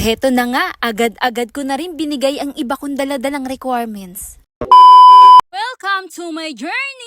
Heto na nga, agad-agad ko na rin binigay ang iba kong daladalang requirements. Welcome to my journey!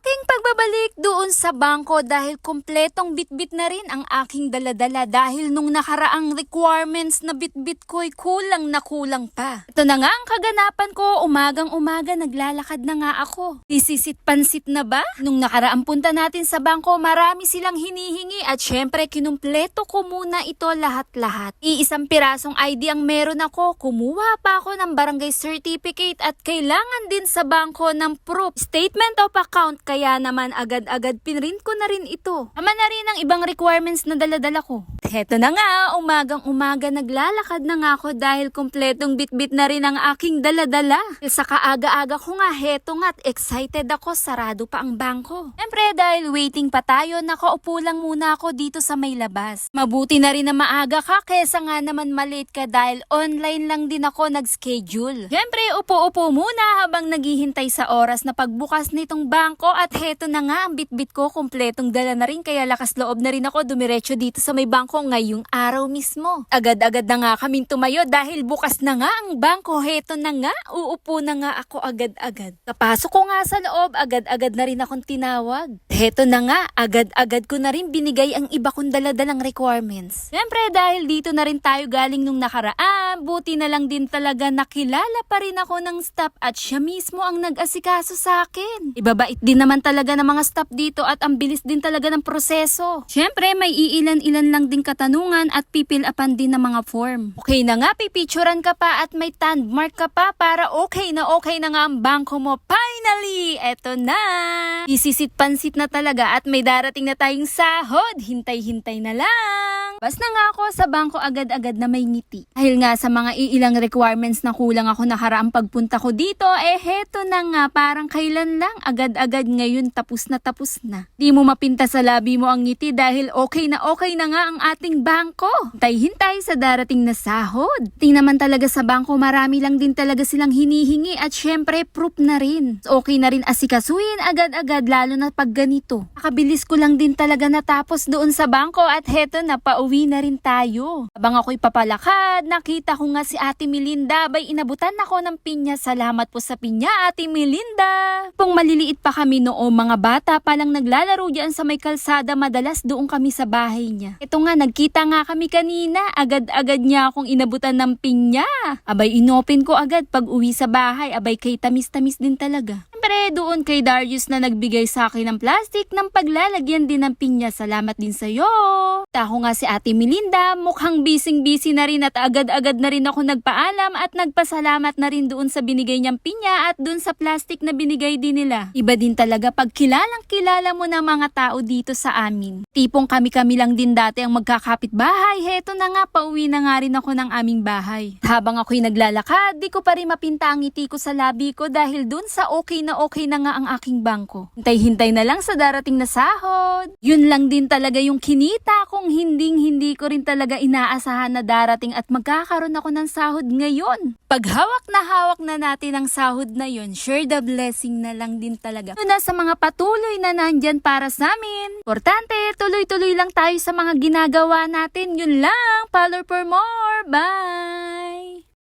Aking pagbabalik doon sa bangko dahil kompletong bitbit na rin ang aking daladala dahil nung nakaraang requirements na bitbit ko'y kulang na kulang pa. Ito na nga ang kaganapan ko, umagang umaga naglalakad na nga ako. Isisit pansit na ba? Nung nakaraang punta natin sa bangko, marami silang hinihingi at syempre kinumpleto ko muna ito lahat-lahat. Iisang pirasong ID ang meron ako, kumuha pa ako ng barangay certificate at kailangan din sa bangko ng proof, statement of account kaya naman agad-agad pinrint ko na rin ito. Ama na rin ang ibang requirements na daladala ko. Heto na nga, umagang umaga naglalakad na nga ako dahil kompletong bitbit na rin ang aking daladala. Sa kaaga-aga ko nga, heto nga't excited ako, sarado pa ang bangko. Siyempre dahil waiting pa tayo, nakaupo lang muna ako dito sa may labas. Mabuti na rin na maaga ka kesa nga naman malate ka dahil online lang din ako nag-schedule. Siyempre, upo-upo muna habang naghihintay sa oras na pagbukas nitong bangko at heto na nga ang bitbit ko kompletong dala na rin kaya lakas loob na rin ako dumiretso dito sa may bangko ngayong araw mismo. Agad-agad na nga kaming tumayo dahil bukas na nga ang bangko. Heto na nga, uupo na nga ako agad-agad. Kapasok ko nga sa loob, agad-agad na rin akong tinawag. Heto na nga, agad-agad ko na rin binigay ang iba kong daladalang requirements. Siyempre dahil dito na rin tayo galing nung nakaraan, buti na lang din talaga nakilala pa rin ako ng staff at siya mismo ang nag-asikaso sa akin. Ibabait din naman talaga ng mga staff dito at ang bilis din talaga ng proseso. Siyempre may iilan-ilan lang din katanungan at pipilapan din ng mga form. Okay na nga, pipicturan ka pa at may tandmark ka pa para okay na okay na nga ang bangko mo. Finally! Eto na! Isisit pansit na talaga at may darating na tayong sahod. Hintay-hintay na lang. Bas na nga ako sa bangko agad-agad na may ngiti. Dahil nga sa mga iilang requirements na kulang ako nakaraang pagpunta ko dito, eh heto na nga parang kailan lang agad-agad ngayon tapos na tapos na. Di mo mapinta sa labi mo ang ngiti dahil okay na okay na nga ang ating bangko. Hintay-hintay sa darating na sahod. Ting naman talaga sa bangko marami lang din talaga silang hinihingi at syempre proof na rin. Okay na rin asikasuhin agad-agad lalo na pag ganito. Nakabilis ko lang din talaga natapos doon sa bangko at heto na pauwi na rin tayo. Habang ako'y papalakad, nakita ko nga si Ate Melinda bay inabutan ako ng pinya. Salamat po sa pinya Ate Melinda. Pong maliliit pa kami noong mga bata pa lang naglalaro diyan sa may kalsada madalas doon kami sa bahay niya. Ito nga nagkita nga kami kanina, agad-agad niya akong inabutan ng pinya. Abay inopen ko agad pag uwi sa bahay, abay kay tamis-tamis din talaga. Siyempre, doon kay Darius na nagbigay sa akin ng plastic ng paglalagyan din ng pinya. Salamat din sa'yo. Taho nga si Ate Melinda, mukhang bising-busy na rin at agad-agad na rin ako nagpaalam at nagpasalamat na rin doon sa binigay niyang pinya at doon sa plastic na binigay din nila. Iba din talaga pag kilalang kilala mo na mga tao dito sa amin. Tipong kami-kami lang din dati ang magkakapit bahay. Heto na nga, pauwi na nga rin ako ng aming bahay. Habang ako'y naglalakad, di ko pa rin mapinta ang ngiti ko sa labi ko dahil doon sa okay na okay na nga ang aking bangko. Hintay-hintay na lang sa darating na sahod. Yun lang din talaga yung kinita kung hinding hindi ko rin talaga inaasahan na darating at magkakaroon ako ng sahod ngayon. Pag hawak na hawak na natin ang sahod na yun, sure the blessing na lang din talaga. Yun na sa mga patuloy na nandyan para sa amin. Importante, tuloy-tuloy lang tayo sa mga ginagawa natin. Yun lang. Follow for more. Bye!